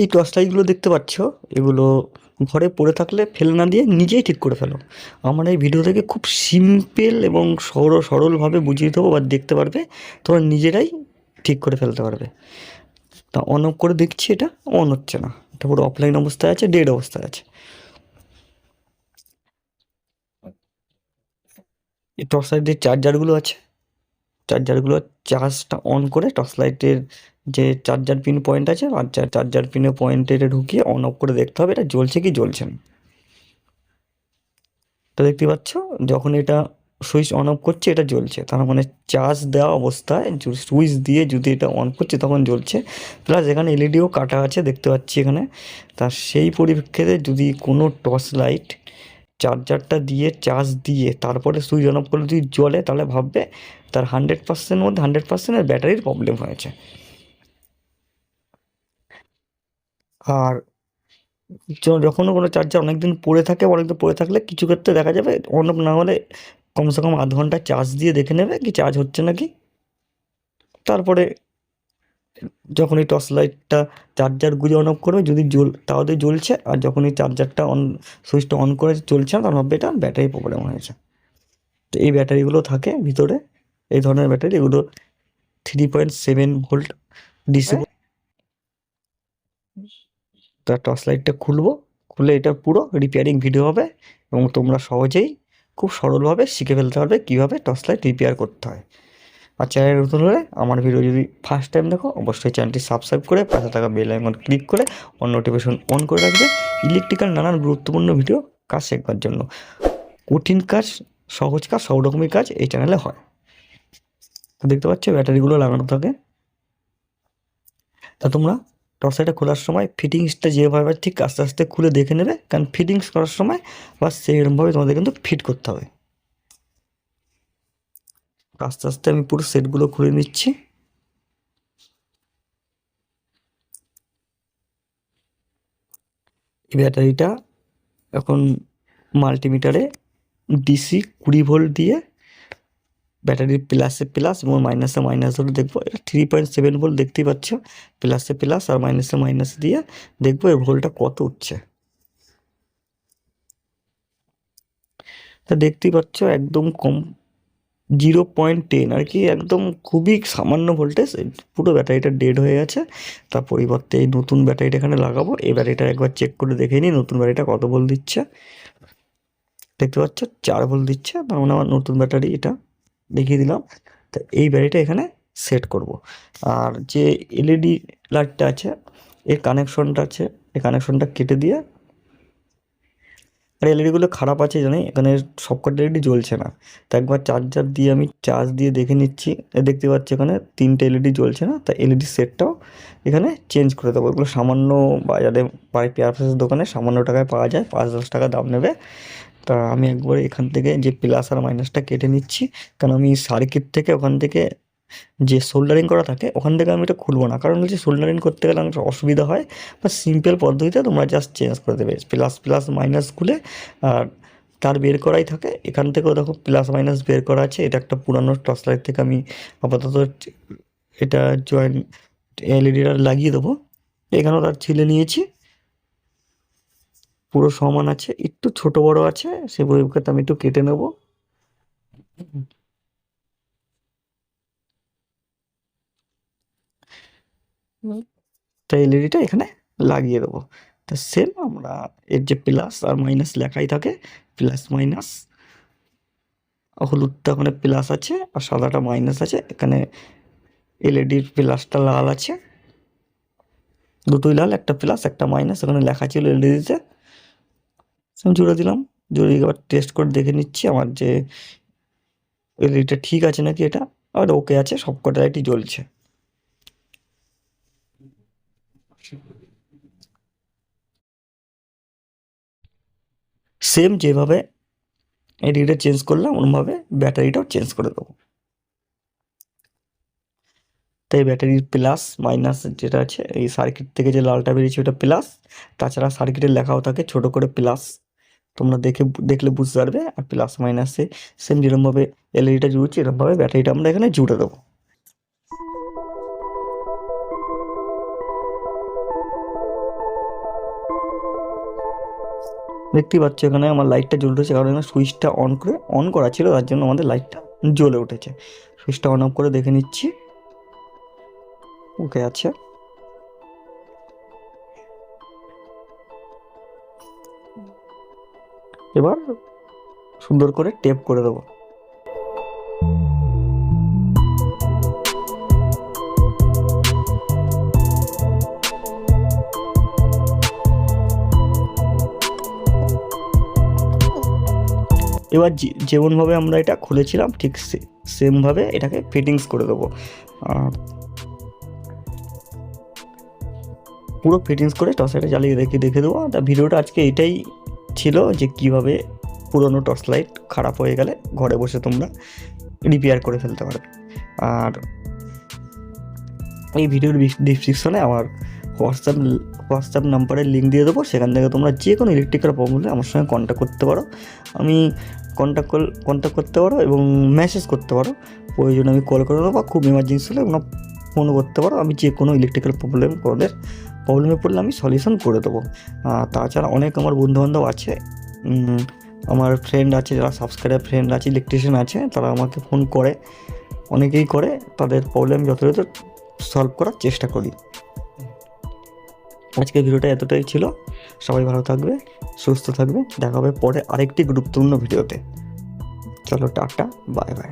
এই টর্চ লাইটগুলো দেখতে পাচ্ছ, এগুলো ঘরে পড়ে থাকলে ফেলে না দিয়ে নিজেই ঠিক করে ফেলো। আমার এই ভিডিও থেকে খুব সিম্পল এবং সর, সরলভাবে বুঝিয়ে দেবো বা দেখতে পারবে, তোমরা নিজেরাই ঠিক করে ফেলতে পারবে। তা অন অফ করে দেখছি এটা অন হচ্ছে না। এটা পুরো অফলাইন অবস্থায় আছে ডেড অবস্থায় আছে। এই টর্চ লাইটের চার্জারগুলো আছে। চার্জারগুলো চার্জটা অন করে টর্চ লাইটের যে চার্জার পিন পয়েন্ট আছে, আর চার্জার পিনের পয়েন্টে এটা ঢুকিয়ে অন অফ করে দেখতে হবে, এটা জ্বলছে কি জ্বলছে না। তো দেখতে পাচ্ছ, যখন এটা সুইচ অন অফ করছে, এটা জ্বলছে। তার মানে চার্জ দেওয়া অবস্থায় সুইচ দিয়ে যদি এটা অন করছে, তখন জ্বলছে। প্লাস এখানে এলইডিও কাটা আছে, দেখতে পাচ্ছি এখানে। তার সেই পরিপ্রেক্ষিতে যদি কোনো টর্চ লাইট চার্জারটা দিয়ে চার্জ দিয়ে তারপরে সুইচ অন অফ করলে যদি জ্বলে, তাহলে ভাববে তার হান্ড্রেড পার্সেন্টের মধ্যে হান্ড্রেড পার্সেন্টের ব্যাটারির প্রবলেম হয়েছে। আর যখনও কোনো চার্জার অনেকদিন পড়ে থাকে, অনেকদিন পড়ে থাকলে কিছু ক্ষেত্রে দেখা যাবে অন অফ না হলে কমসে কম আধ ঘণ্টা চার্জ দিয়ে দেখে নেবে কি চার্জ হচ্ছে নাকি। তারপরে যখন এই টর্চ লাইটটা চার্জার গুঁজে অন অফ করবে, যদি জ্বল, তাহলে জ্বলছে, আর যখন এই চার্জারটা অন সুইচটা অন করে চলছে না, তখন ভাববে এটা ব্যাটারি প্রবলেম হয়েছে। তো এই ব্যাটারিগুলো থাকে ভিতরে, এই ধরনের ব্যাটারি এগুলো three point seven volt DC তার টর্চ লাইটটা খুলবো, খুলে এটা পুরো রিপেয়ারিং ভিডিও হবে এবং তোমরা সহজেই খুব সরলভাবে শিখে ফেলতে পারবে কীভাবে টর্চ লাইট রিপেয়ার করতে হয়। আর চ্যানেল নতুন হলে আমার ভিডিও যদি ফার্স্ট টাইম দেখো, অবশ্যই চ্যানেলটি সাবস্ক্রাইব করে পাশে থাকা বেল আইকন ক্লিক করে অন নোটিফিকেশন অন করে রাখবে। ইলেকট্রিক্যাল নানান গুরুত্বপূর্ণ ভিডিও কাজ শেখবার জন্য। কঠিন কাজ, সহজ কাজ, সব রকমের কাজ এই চ্যানেলে হয়। দেখতে পাচ্ছ ব্যাটারিগুলো লাগানো থাকে। তা তোমরা টর্চ লাইটটা খোলার সময় ফিটিংসটা যেভাবে ঠিক আস্তে আস্তে খুলে দেখে নেবে, কারণ ফিটিংস করার সময় বা সেরকমভাবে তোমাদের কিন্তু ফিট করতে হবে। আস্তে আস্তে আমি পুরো সেটগুলো খুলে নিচ্ছি। এই ব্যাটারিটা এখন মাল্টিমিটারে ডিসি কুড়ি ভোল্ট দিয়ে ব্যাটারির প্লাসে প্লাস এবং মাইনাসে মাইনাস ধরে দেখব। এটা থ্রি পয়েন্ট সেভেন ভোল্ট দেখতেই পাচ্ছ। প্লাসে প্লাস আর মাইনাসে মাইনাস দিয়ে দেখব এর ভোল্টটা কত উঠছে। তা দেখতেই পাচ্ছ একদম কম জিরো পয়েন্ট টেন আর কি একদম খুবই সামান্য ভোল্টেজ পুরো ব্যাটারিটা ডেড হয়ে গেছে। তার পরিবর্তে এই নতুন ব্যাটারিটা এখানে লাগাবো। এই ব্যাটারিটা একবার চেক করে দেখে নিই নতুন ব্যাটারিটা কত ভোল্ট দিচ্ছে। দেখতে পাচ্ছ, চার ভোল্ট দিচ্ছে, তার মানে আমার নতুন ব্যাটারি এটা দেখিয়ে দিলাম। তা এই ব্যাটারিটা এখানে সেট করব। আর যে এলইডি লাইটটা আছে, এর কানেকশনটা আছে, এই কানেকশনটা কেটে দিয়ে আর এলইডিগুলো খারাপ আছে জানি এখানে সবকটা এলইডি জ্বলছে না। তো একবার চার্জার দিয়ে আমি চার্জ দিয়ে দেখে নিচ্ছি। দেখতে পাচ্ছি এখানে তিনটে এলইডি জ্বলছে না, তা এলইডি সেটটাও এখানে চেঞ্জ করে দেবো। এগুলো সামান্য বাজারে বাড়ি পেয়ার ফেসের দোকানে সামান্য টাকায় পাওয়া যায়, পাঁচ দশ টাকা দাম নেবে। তা আমি একবার এখান থেকে যে প্লাস আর মাইনাসটা কেটে নিচ্ছি, কারণ আমি সার্কিট থেকে ওখান থেকে যে সোল্ডারিং করা থাকে, ওখান থেকে আমি এটা খুলবো না। কারণ হচ্ছে সোল্ডারিং করতে গেলে অনেক অসুবিধা হয় বা সিম্পল পদ্ধতিতে তোমরা জাস্ট চেঞ্জ করে দেবে। প্লাস প্লাস মাইনাস খুলে, আর তার বের করাই থাকে। এখান থেকেও দেখো প্লাস মাইনাস বের করা আছে। এটা একটা পুরানো টর্চ লাইট থেকে আমি আপাতত এটা জয়েন্ট এলইডিটা লাগিয়ে দেবো। এখানেও তার ছিলে নিয়েছি। পুরো সমান আছে, একটু ছোট বড় আছে সে পরিপ্রেক্ষিতে আমি একটু কেটে নেব। তাই এলইডিটা এখানে লাগিয়ে দেবো। তা সেম আমরা, এর যে প্লাস আর মাইনাস লেখাই থাকে প্লাস মাইনাস হলুদটা ওখানে প্লাস আছে আর সাদাটা মাইনাস আছে, এখানে এলইডির প্লাসটা লাল আছে। দুটোই লাল, একটা প্লাস একটা মাইনাস এখানে লেখা ছিল এলইডিতে আমি জুড়ে দিলাম। জুড়ে দিয়ে এবার টেস্ট করে দেখে নিচ্ছি আমার যে এলইডিটা ঠিক আছে নাকি এটা। আর ওকে আছে, সব কটা লাইটই জ্বলছে। সেম যেভাবে এলইডিটা চেঞ্জ করলাম, ওরমভাবে ব্যাটারিটাও চেঞ্জ করে দেবো। তাই ব্যাটারির প্লাস মাইনাস যেটা আছে, এই সার্কিট থেকে যে লালটা বেরিয়েছে ওটা প্লাস তাছাড়া সার্কিটের লেখাও থাকে ছোট করে প্লাস তোমরা দেখে দেখলে বুঝতে পারবে আর প্লাস মাইনাসে সেম যেরমভাবে এলইডিটা জুড়ছি, এরমভাবে ব্যাটারিটা আমরা এখানে জুড়ে দেবো। দেখতেই পাচ্ছ এখানে আমার লাইটটা জ্বলে উঠেছে কারণ এখানে সুইচটা অন করে অন করা ছিল, তার জন্য আমাদের লাইটটা জ্বলে উঠেছে। সুইচটা অন অফ করে দেখে নিচ্ছি। ওকে আচ্ছা। এবার সুন্দর করে টেপ করে দেবো। এবার যেমনভাবে আমরা এটা খুলেছিলাম, ঠিক সেমভাবে এটাকে ফিটিংস করে দেবো। পুরো ফিটিংস করে টর্চলাইটে জ্বালিয়ে দেখে দেখে দেবো। তা ভিডিওটা আজকে এটাই ছিল যে কীভাবে পুরনো টর্চ লাইট খারাপ হয়ে গেলে ঘরে বসে তোমরা রিপেয়ার করে ফেলতে পারবে। আর এই ভিডিওর ডিসক্রিপশনে আমার হোয়াটসঅ্যাপ হোয়াটসঅ্যাপ নাম্বারের লিঙ্ক দিয়ে দেবো। সেখান থেকে তোমরা যে কোনো ইলেকট্রিক্যাল প্রবলেম হলে আমার সঙ্গে কন্ট্যাক্ট করতে পারো। আমি কন্ট্যাক্ট কল কন্ট্যাক্ট করতে পারো এবং মেসেজ করতে পারো। প্রয়োজনে আমি কল করে নেব বা খুব এমার্জেন্সি হলে ফোনও করতে পারো, আমি যে কোনো ইলেকট্রিক্যাল প্রবলেম ওদের প্রবলেমে পড়লে আমি সলিউশন করে দেবো। তাছাড়া অনেক আমার বন্ধুবান্ধব আছে আমার ফ্রেন্ড আছে, যারা সাবস্ক্রাইবার ফ্রেন্ড আছে ইলেকট্রিশিয়ান আছে, তারা আমাকে ফোন করে, অনেকেই করে, তাদের প্রবলেম যথাযথ সলভ করার চেষ্টা করি। আজকের ভিডিওটা এতটাই ছিল, সবাই ভালো থাকবে, সুস্থ থাকবে, দেখা হবে পরে আরেকটি গুরুত্বপূর্ণ ভিডিওতে। চলো, টাটা বাই বাই